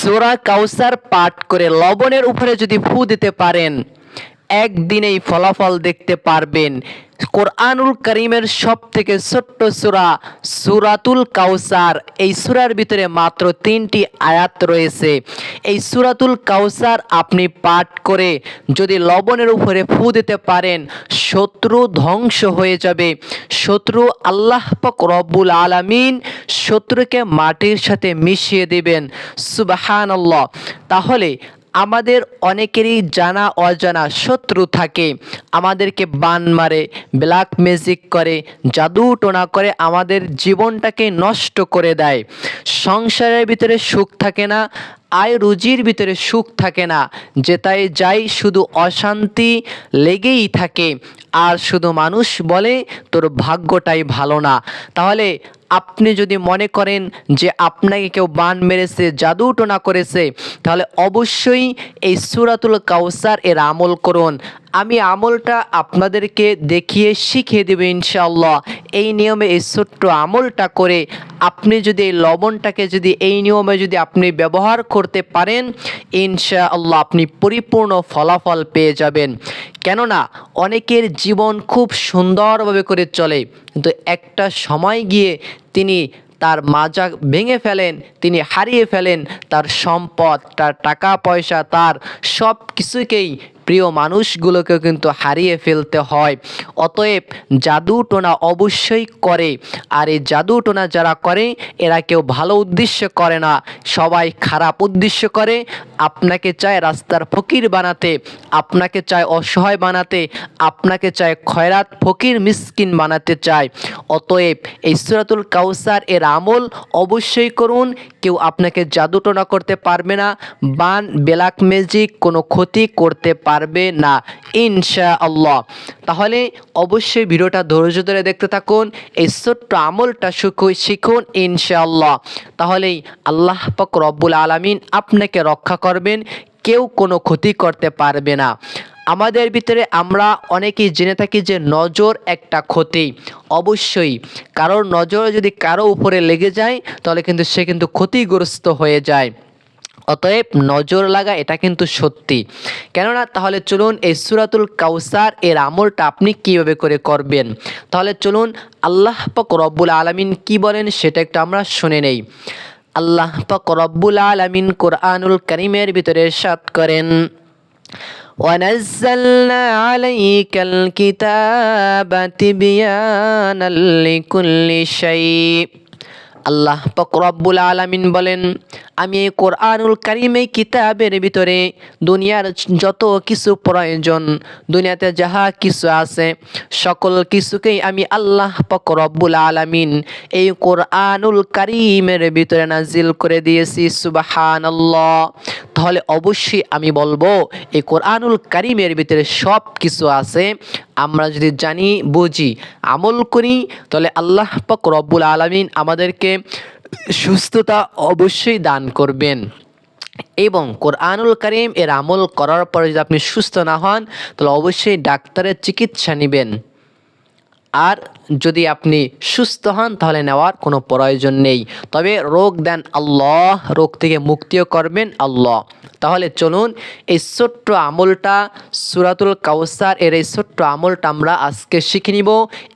সোরা কাউসার পাঠ করে লবণের উপরে যদি ফু দিতে পারেন একদিনেই ফলাফল দেখতে পারবেন। কোরআনুল করিমের সব থেকে ছোট্ট সুরা, সুরাতুল কাউসার। এই সুরার ভিতরে মাত্র তিনটি আয়াত রয়েছে। এই সুরাতুল কাউসার আপনি পাঠ করে যদি লবণের উপরে ফু দিতে পারেন, শত্রু ধ্বংস হয়ে যাবে। শত্রু আল্লাহ পাক রব্বুল আলামিন শত্রুকে মাটির সাথে মিশিয়ে দেবেন। সুবাহান তাহলে আমাদের অনেকেরই জানা অজানা শত্রু থাকে। আমাদেরকে বান মারে, ব্ল্যাক ম্যাজিক করে, জাদু টোনা করে আমাদের জীবনটাকে নষ্ট করে দেয়। সংসারের ভিতরে সুখ থাকে না আয় রুজির ভিতরে সুখ থাকে না। যেটাই যাই শুধু অশান্তি লেগেই থাকে। আর শুধু মানুষ বলে, তোর ভাগ্যটাই ভালো না। তাহলে আপনি যদি মনে করেন যে আপনাকে কেউ বান মেরেছে, জাদু টোনা করেছে, তাহলে অবশ্যই এই সুরাতুল কাউসার এর আমল করুন। আমি আমলটা আপনাদেরকে দেখিয়ে শিখিয়ে দেবে ইনশাআল্লাহ। এই নিয়মে এই ছোট্ট আমলটা করে আপনি যদি এই লবণটাকে যদি এই নিয়মে যদি আপনি ব্যবহার করতে পারেন, ইনশাআল্লাহ আপনি পরিপূর্ণ ফলাফল পেয়ে যাবেন। কেননা, অনেকের জীবন খুব সুন্দরভাবে করে চলে, কিন্তু একটা সময় গিয়ে তিনি তার মাজা ভেঙে ফেলেন, তিনি হারিয়ে ফেলেন, তার সম্পদ, তার টাকা পয়সা তার সব কিছুকেই প্রিয় মানুষগুলোকেও কিন্তু হারিয়ে ফেলতে হয়। অতএব জাদু টোনা অবশ্যই করে, আর এই জাদু টোনা যারা করে, এরা কেউ ভালো উদ্দেশ্য করে না। সবাই খারাপ উদ্দেশ্য করে, আপনাকে চায় রাস্তার ফকির বানাতে, আপনাকে চায় অসহায় বানাতে, আপনাকে চায় খয়রাত ফকির মিসকিন বানাতে চায়। অতএব এই কাউসার এর আমল অবশ্যই করুন, কেউ আপনাকে জাদুটোনা করতে পারবে না, বান, ব্ল্যাক ম্যাজিক কোনো ক্ষতি করতে পারবে না ইনশা আল্লাহ তাহলে অবশ্যই ভিডিওটা ধৈর্য ধরে দেখতে থাকুন, এই ছোট্ট আমলটা শিখুন শিখুন, ইনশাআল্লাহ। তাহলেই আল্লাহ পাক রব্বুল আলামিন আপনাকে রক্ষা করবেন, কেউ কোনো ক্ষতি করতে পারবে না। আমাদের ভিতরে আমরা অনেকেই জেনে থাকি যে নজর একটা ক্ষতি। অবশ্যই, কারোর নজর যদি কারও উপরে লেগে যায়, তাহলে কিন্তু সে কিন্তু ক্ষতিগ্রস্ত হয়ে যায়। অতএব নজর লাগা এটা কিন্তু সত্যি কেননা তাহলে চলুন এই সুরাতুল কাউসার এর আমলটা আপনি কিভাবে করে করবেন তাহলে চলুন আল্লাহ পাক রব্বুল আলামিন কি বলেন সেটা একটু আমরা শুনে নেই আল্লাহ পাক রব্বুল আলামিন কোরআনুল করিমের ভিতরে সাত করেন ونزلنا عليك الكتاب تبيانا لكل شيء আল্লাহ পাক রব্বুল আলামিন বলেন আমি এই কোরআনুল কারিম কিতাবের ভিতরে দুনিয়ার যত কিছু প্রয়োজন, দুনিয়াতে যাহা কিছু আছে, সকল কিছুকেই আমি আল্লাহ রব্বুল আলামিন এই কোরআনুল কারিমের ভিতরে নাজিল করে দিয়েছি, সুবাহানাল্লাহ। তাহলে অবশ্যই আমি বলব, এই কোরআনুল কারিমের ভিতরে সব কিছু আছে। আমরা যদি জানি, বুঝি, আমল করি, তাহলে আল্লাহ পাক রব্বুল আলামিন আমাদেরকে সুস্থতা অবশ্যই দান করবেন। এবং কোরআনুল করিম এর আমল করার পরে যদি আপনি সুস্থ না হন, তাহলে অবশ্যই ডাক্তারের চিকিৎসা নেবেন। আর যদি আপনি সুস্থ হন, তাহলে নেওয়ার কোনো প্রয়োজন নেই। তবে রোগ দেন আল্লাহ, রোগ থেকে মুক্তিও করবেন আল্লাহ। তাহলে চলুন এই ছোট্ট আমলটা, সুরাতুল কাউসার, এর এই ছোট্ট আমলটা আমরা আজকে শিখে নিব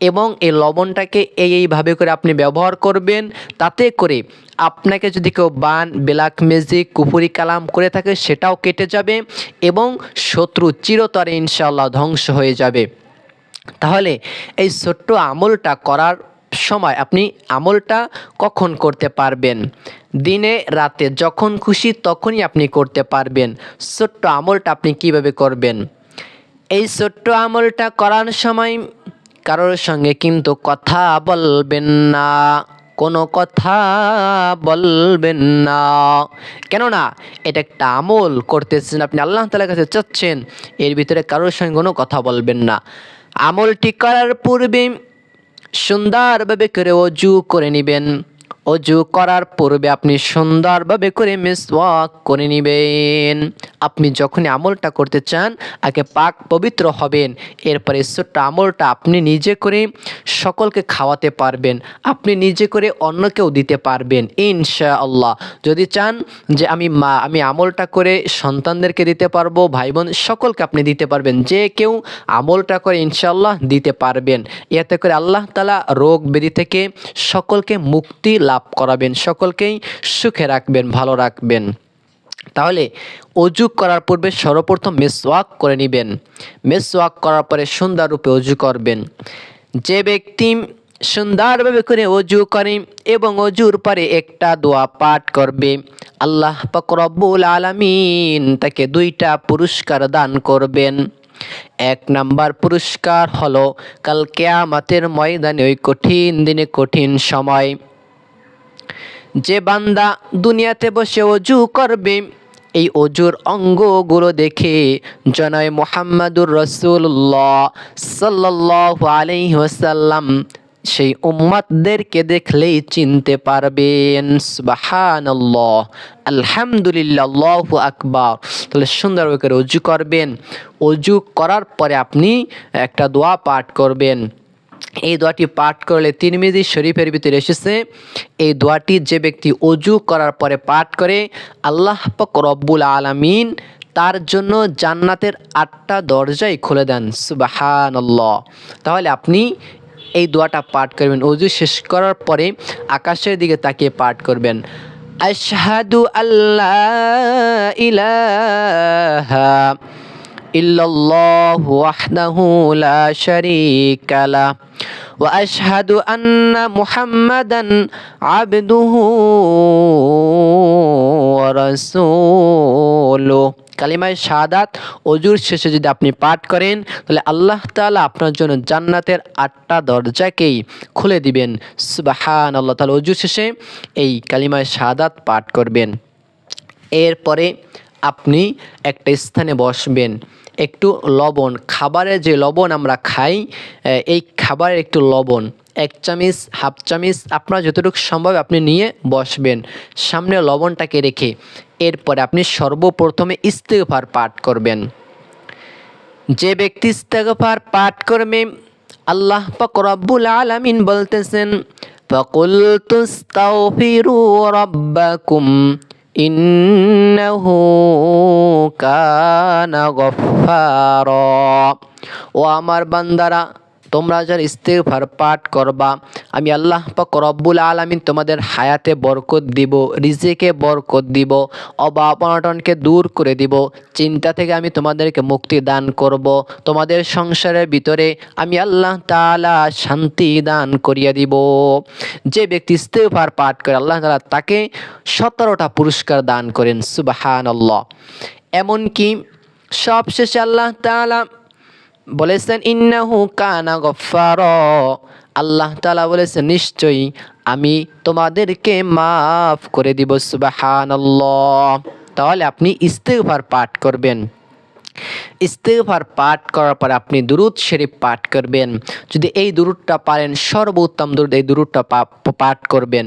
এবং এই লবণটাকে এই এইভাবে করে আপনি ব্যবহার করবেন। তাতে করে আপনাকে যদি কেউ বান, ব্ল্যাক ম্যাজিক কুপুরি কালাম করে থাকে, সেটাও কেটে যাবে এবং শত্রু চিরতরে ইনশাআল্লাহ ধ্বংস হয়ে যাবে। তাহলে এই ছোট্ট আমলটা করার সময় আপনি আমলটা কখন করতে পারবেন? দিনে, রাতে যখন খুশি তখনই আপনি করতে পারবেন। ছোট্ট আমলটা আপনি কীভাবে করবেন? এই ছোট্ট আমলটা করার সময় কারোর সঙ্গে কিন্তু কথা বলবেন না। কোনো কথা বলবেন না। কেননা এটা একটা আমল করতেছেন আপনি, আল্লাহ তালার কাছে চাচ্ছেন, এর ভিতরে কারোর সঙ্গে কোনো কথা বলবেন না। আমলটি করার পূর্বে সুন্দরভাবে করে অজু করে নেবেন। অজু করার পূর্বে আপনি সুন্দরভাবে করে মিসওয়াক করে নেবেন। আপনি যখনই আমলটা করতে চান, আগে পাক পবিত্র হবেন। এরপরে ছোট্ট আমলটা আপনি নিজে করে সকলকে খাওয়াতে পারবেন। আপনি নিজে করে অন্যকেও দিতে পারবেন ইনশা আল্লাহ যদি চান যে আমি মা, আমি আমলটা করে সন্তানদেরকে দিতে পারব ভাই বোন সকলকে আপনি দিতে পারবেন। যে কেউ আমলটা করে ইনশাআল্লাহ দিতে পারবেন। এতে করে আল্লাহ তালা রোগ ব্যাধি থেকে সকলকে মুক্তি লাভ করাবেন। সকলকেই সুখে রাখবেন, ভালো রাখবেন। তাহলে অজু করার পূর্বে সর্বপ্রথম মেসওয়াক করে নেবেন। মেসওয়াক করার পরে সুন্দররূপে অজু করবেন। যে ব্যক্তি সুন্দরভাবে করে অজু করে এবং অজুর পরে একটা দোয়া পাঠ করবে, আল্লাহ রব্বুল আলামিন তাকে দুইটা পুরস্কার দান করবেন। এক নাম্বার পুরস্কার হলো, কাল কেয়ামাতের ময়দানে ওই কঠিন দিনে কঠিন সময়। যে বান্দা দুনিয়াতে বসে অজু করবে, এই অজুর অঙ্গগুলো দেখে জনায় মোহাম্মদুর রসুল্লাহ সাল্লাহ আলাইহি ওয়াসাল্লাম সেই উম্মাদদেরকে দেখলেই চিনতে পারবেন। সুবহানাল্লাহ, আলহামদুলিল্লাহ আকবার। তাহলে সুন্দরভাবে করে অজু করবেন। অজু করার পরে আপনি একটা দোয়া পাঠ করবেন। এই দোয়াটি পাঠ করলে তিন তিরমিজি শরীফের ভিতরে এসেছে। এই দোয়াটি যে ব্যক্তি অজু করার পরে পাঠ করে, আল্লাহ পাক রব্বুল আলামিন তার জন্য জান্নাতের আটটা দরজাই খুলে দেন। সুবাহানল্লাহ। তাহলে আপনি এই দোয়াটা পাঠ করবেন। অজু শেষ করার পরে আকাশের দিকে তাকিয়ে পাঠ করবেন। আশহাদু আল্লাহ ইলাহা إلا الله وحده لا شريك له وأشهد أن محمدا عبده ورسوله কালিমায় শাহাদাত অজুর শেষে যদি আপনি পাঠ করেন তাহলে আল্লাহ তাআলা আপনার জন্য জান্নাতের আটটা দরজাকেই খুলে দিবেন সুবাহান আল্লাহ তাআলা অজুর শেষে এই কালিমায় শাহাদাত পাঠ করবেন এরপরে আপনি একটা স্থানে বসবেন একটু লবণ খাবারের যে লবণ আমরা খাই এই খাবারের একটু লবণ এক চামিচ হাফ চামিচ আপনার যতটুকু সম্ভব আপনি নিয়ে বসবেন সামনে লবণটাকে রেখে এরপরে আপনি সর্বপ্রথমে ইস্তেগফার পাঠ করবেন যে ব্যক্তি ইস্তেগফার পাঠ করবে আল্লাহ পাক রব্বুল আলামিন বলতেছেন فقلت استغفروا ربكم ইন্নাহু কানা গফফারা ও আমার বান্দারা তোমরা যারা ইস্তেগফার পাঠ করবা, আমি আল্লাহ পাক রব্বুল আলামিন তোমাদের হায়াতে বরকত দিব, রিজিকে বরকত দিব, অভাব অনটনকে দূর করে দিব, চিন্তা থেকে আমি তোমাদেরকে মুক্তি দান করব, তোমাদের সংসারের ভিতরে আমি আল্লাহ তাআলা শান্তি দান করিয়া দিব। যে ব্যক্তি ইস্তেগফার পাঠ করে, আল্লাহ তালা তাকে সতেরোটা পুরস্কার দান করেন, সুবহানাল্লাহ। এমনকি সবশেষে আল্লাহ তাআলা বলেছেন, ইন্নাহু কানা গফার আল্লাহ তালা বলেছেন, নিশ্চয়ই আমি তোমাদেরকে মাফ করে দিব, সুবাহানাল্লাহ। তাহলে আপনি ইস্তেগফার পাঠ করবেন। ইস্তেগফার পাঠ করার পর আপনি দুরুদ শরীফ পাঠ করবেন। যদি এই দুরুদটা পারেন, সর্বোত্তম দুরুদ, এই দুরুদটা পাঠ করবেন।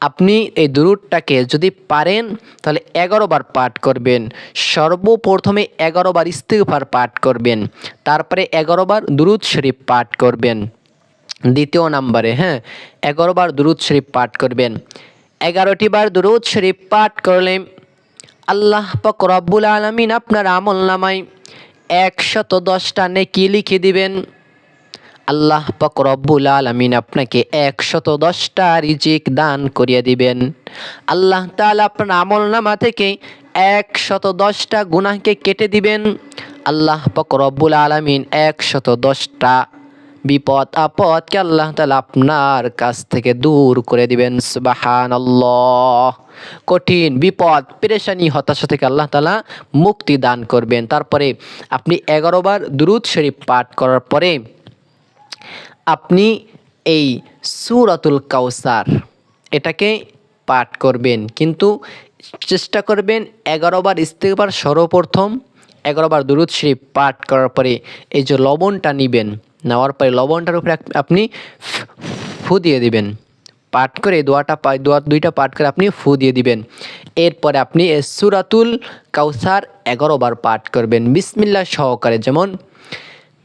আপনি এই দুরুদটাকে যদি পারেন, তাহলে এগারো বার পাঠ করবেন। সর্বপ্রথমে এগারো বার ইস্তেগফার পাঠ করবেন। তারপরে এগারো বার দুরুদ শরীফ পাঠ করবেন। দ্বিতীয় নাম্বারে হ্যাঁ এগারো বার দুরুদ শরীফ পাঠ করবেন। এগারোটি বার দুরুদ শরীফ পাঠ করলে আল্লাহ পাক রব্বুল আলমিন আপনার আমল নামায় একশত দশটা নেকি লিখে দিবেন। আল্লাহ পাক রব্বুল আলমিন আপনাকে একশত দশটা রিজিক দান করিয়ে দিবেন। আল্লাহ তাআলা আপনার আমল নামা থেকে একশত দশটা গুনাহকে কেটে দিবেন। আল্লাহ পাক রব্বুল আলমিন একশত দশটা বিপদ আপদকে আল্লাহ তালা আপনার কাছ থেকে দূর করে দিবেন। সুবাহান কঠিন বিপদ, পেরেশানি, হতাশা থেকে আল্লাহ তালা মুক্তি দান করবেন। তারপরে আপনি এগারো বার দুরুদ শরীফ পাঠ করার পরে আপনি এই সুরাতুল কাউসার এটাকে পাঠ করবেন। কিন্তু চেষ্টা করবেন এগারো বার ইস্তেকবার সর্বপ্রথম, এগারো বার দুরুদ শরীফ পাঠ করার পরে এই যে লবণটা নিবেন, নেওয়ার পরে লবণটার উপরে আপনি ফ- দিয়ে দিবেন। পাঠ করে দোয়াটা দোয়া দুইটা পাঠ করে আপনি ফু দিয়ে দিবেন। এরপরে আপনি সুরাতুল কাউসার এগারো বার পাঠ করবেন। বিসমিল্লাহ সহকারে যেমন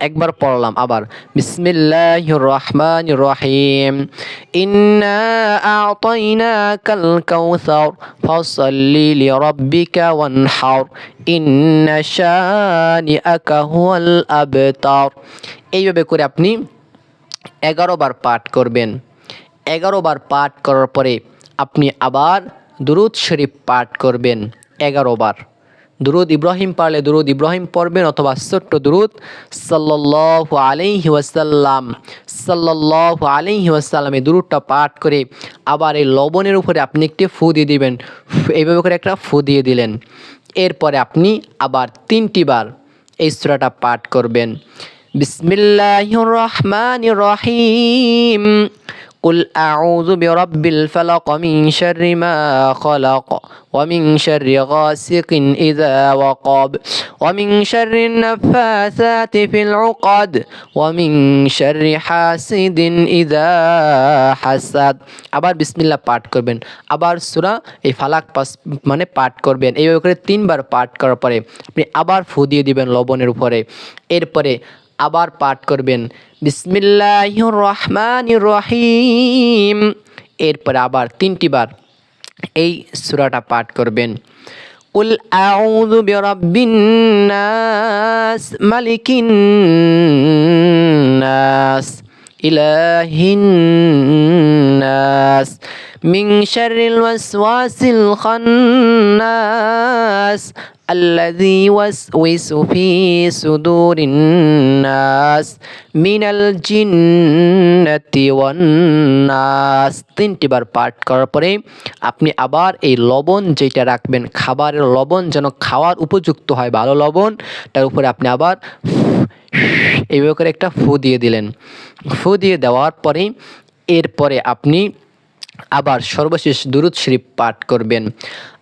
একবার পড়লাম আবার। বিসমিল্লাহির রহমানির রহিম ইন্না আ'তাইনাকাল কাউসার, ফাসাল্লি লিরাব্বিকা ওয়ানহার। ইন্না শানিআকা হুয়াল আবতার। এইভাবে করে আপনি এগারো বার পাঠ করবেন। এগারো বার পাঠ করার পরে আপনি আবার দুরুদ শরীফ পাঠ করবেন এগারো বার। দুরুদ ইব্রাহিম পারলে দুরুদ ইব্রাহিম পড়বেন অথবা ছোট্ট দুরুদ, সাল্লাল্লাহু আলাইহি ওয়াসাল্লাম, সাল্লাল্লাহু আলাইহি ওয়াসাল্লাম এই দুরুদটা পাঠ করে আবার এই লবণের উপরে আপনি একটি ফু দিয়ে দিবেন। এইভাবে করে একটা ফু দিয়ে দিলেন। এরপরে আপনি আবার তিনটি বার এই সূরাটা পাঠ করবেন। বিসমিল্লাহির রহমানির রহিম। قل أعوذ برب الفلق من شر ما خلق ومن شر غاسق إذا وقب ومن شر النفاثات في العقد ومن شر حاسد إذا حسد আবার বিসমিল্লাহ পাঠ করবেন আবার সূরা এই ফালাক পাস মানে পাঠ করবেন এইভাবে করে তিনবার পাঠ করার পরে আপনি আবার ফু দিয়ে দিবেন লবণের উপরে এরপরে আবার পাঠ করবেন বিসমিল্লাহির রহমানির রহিম এরপরে আবার তিনটি বার এই সূরাটা পাঠ করবেন قل أعوذ برب الناس ملك الناس إله الناس من شر الوسواس الخناس الذي يوسوس في صدور الناس من الجنة والناس তিনটি বার পাঠ করার পরে আপনি আবার এই লবণ যেটা রাখবেন খাবারের লবণ যেন খাওয়ার উপযুক্ত হয় ভালো লবণ তার উপরে আপনি আবার এইভাবে করে একটা ফু দিয়ে দিলেন ফু দিয়ে দেওয়ার পরে এরপরে আপনি আবার সর্বশেষ দুরুদ শরীফ পাঠ করবেন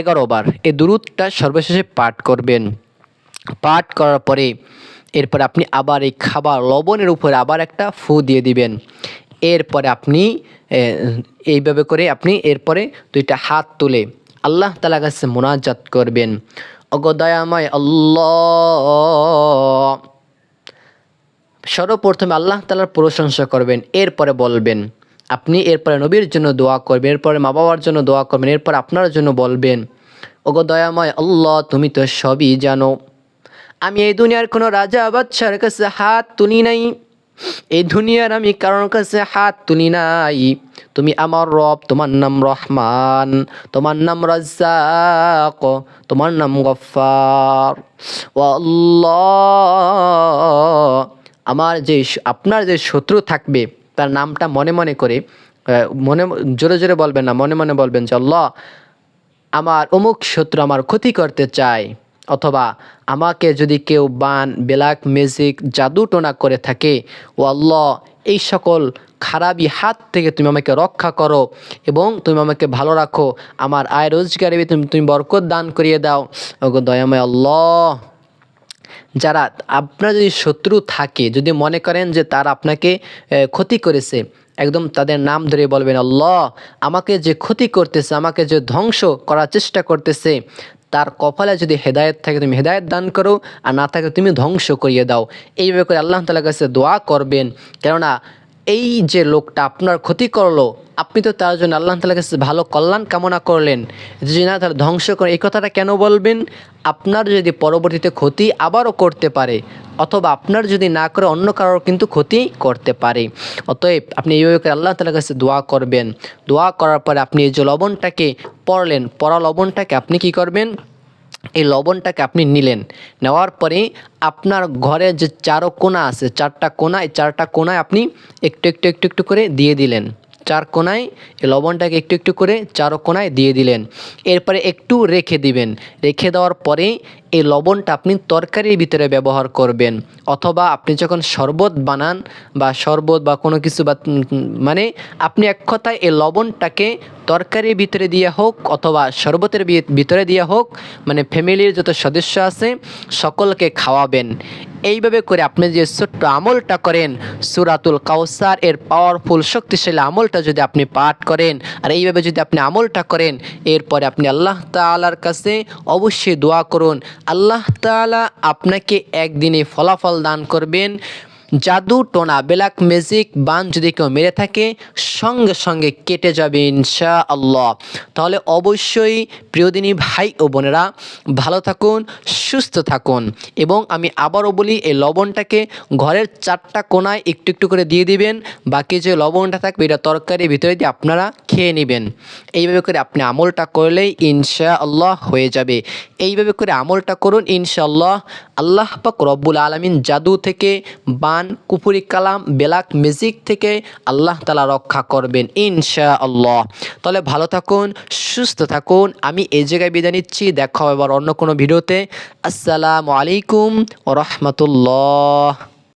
এগারো বার এই দুরুদটা সর্বশেষে পাঠ করবেন। পাঠ করার পরে এরপর আপনি আবার এই খাবার লবণের উপরে আবার একটা ফু দিয়ে দিবেন। এরপরে আপনি এইভাবে করে আপনি এরপরে দুইটা হাত তুলে আল্লাহ তালা কাছে মোনাজাত করবেন। অগদয়াময় আল্লাহ। সর্বপ্রথমে আল্লাহ তালার প্রশংসা করবেন, এরপরে বলবেন আপনি এরপরে নবীর জন্য দোয়া করবেন, এরপরে মা বাবার জন্য দোয়া করবেন, এরপর আপনার জন্য বলবেন, ওগো দয়াময় আল্লাহ, তুমি তো সবই জানো। আমি এই দুনিয়ার কোনো রাজা বাচ্চার কাছে হাত তুলি নাই। এই দুনিয়ার আমি কারোর কাছে হাত তুলি নাই। তুমি আমার রব, তোমার নাম রহমান, তোমার নাম রাজ্জাক, তোমার নাম গফার ও আল্লাহ, আমার যে আপনার যে শত্রু থাকবে তার নামটা মনে মনে করে মনে জোরে জোরে বলবেন না, মনে মনে বলবেন যে, আল্লাহ, আমার অমুক শত্রু আমার ক্ষতি করতে চায়, অথবা আমাকে যদি কেউ বান বেলাক ম্যাজিক, জাদু টোনা করে থাকে, ও আল্লাহ, এই সকল খারাপই হাত থেকে তুমি আমাকে রক্ষা করো এবং তুমি আমাকে ভালো রাখো, আমার আয় রোজগারে তুমি তুমি বরকত দান করিয়ে দাও। দয়াময় আল্লাহ। যারা আপনার যদি শত্রু থাকে, যদি মনে করেন যে তার আপনাকে ক্ষতি করেছে, একদম তাদের নাম ধরে বলবেন ল আমাকে যে ক্ষতি করতেছে, আমাকে যে ধ্বংস করার চেষ্টা করতেছে, তার কপালে যদি হেদায়ত থাকে, তুমি হেদায়ত দান করো, আর না থাকে তুমি ধ্বংস করিয়ে দাও। এইভাবে করে আল্লাহ তালার কাছে দোয়া করবেন। কেননা এই যে লোকটা আপনার ক্ষতি করল, আপনি তো তার জন্য আল্লাহ তালার কাছে ভালো কল্যাণ কামনা করলেন। যে না তার ধ্বংস করে এই কথাটা কেন বলবেন? আপনার যদি পরবর্তীতে ক্ষতি আবারও করতে পারে, অথবা আপনার যদি না করে অন্য কারোর কিন্তু ক্ষতি করতে পারে। অতএব আপনি এইভাবে করে আল্লাহ তালার কাছে দোয়া করবেন। দোয়া করার পরে আপনি এই যে লবণটাকে পড়লেন, পড়া লবণটাকে আপনি কি করবেন? এই লবণটাকে আপনি নিলেন। নেওয়ার পরে আপনার ঘরে যে চারো কোনা আছে, চারটা কোনা এই চারটা কোনায় আপনি একটু একটু একটু একটু করে দিয়ে দিলেন। চার কোনায় এই লবণটাকে একটু একটু করে চারো কোনায় দিয়ে দিলেন। এরপরে একটু রেখে দিবেন। রেখে দেওয়ার পরে এই লবণটা আপনি তরকারির ভিতরে ব্যবহার করবেন। অথবা আপনি যখন শরবত বানান বা শরবত বা কোনো কিছু বা মানে আপনি এক কথায় এই লবণটাকে তরকারির ভিতরে দিয়ে হোক অথবা শরবতের ভিতরে দিয়ে হোক মানে ফ্যামিলির যত সদস্য আছে সকলকে খাওয়াবেন। এইভাবে করে আপনি যে ছোট্ট আমলটা করেন, সুরাতুল কাউসার, এর পাওয়ারফুল শক্তিশালী আমলটা যদি আপনি পাঠ করেন, আর এইভাবে যদি আপনি আমলটা করেন, এরপরে আপনি আল্লাহ তালার কাছে অবশ্যই দোয়া করুন। আল্লাহ তালা আপনাকে একদিনে ফলাফল দান করবেন। জাদু, টোনা ব্ল্যাক ম্যাজিক বান যদি কেউ মেরে থাকে, সঙ্গে সঙ্গে কেটে যাবে ইনশা আল্লাহ তাহলে অবশ্যই প্রিয়দিনী ভাই ও বোনেরা, ভালো থাকুন, সুস্থ থাকুন। এবং আমি আবারও বলি, এই লবণটাকে ঘরের চারটা কোনায় একটু একটু করে দিয়ে দিবেন। বাকি যে লবণটা থাকবে, এটা তরকারির ভিতরে দিয়ে আপনারা খেয়ে নেবেন। এইভাবে করে আপনি আমলটা করলেই ইনশা আল্লাহ হয়ে যাবে। এইভাবে করে আমলটা করুন, ইনশাআল্লাহ আল্লাহ পাক রব্বুল আলমিন জাদু থেকে বান কুপুরি কালাম বেলাক ম্যাজিক থেকে আল্লাহ তালা রক্ষা করবেন ইনশা আল্লাহ তাহলে ভালো থাকুন, সুস্থ থাকুন। আমি এই জায়গায় বিদায় নিচ্ছি। দেখা হবে আবার অন্য কোনো ভিডিওতে। আসসালামু আলাইকুম রহমতুল্লাহ।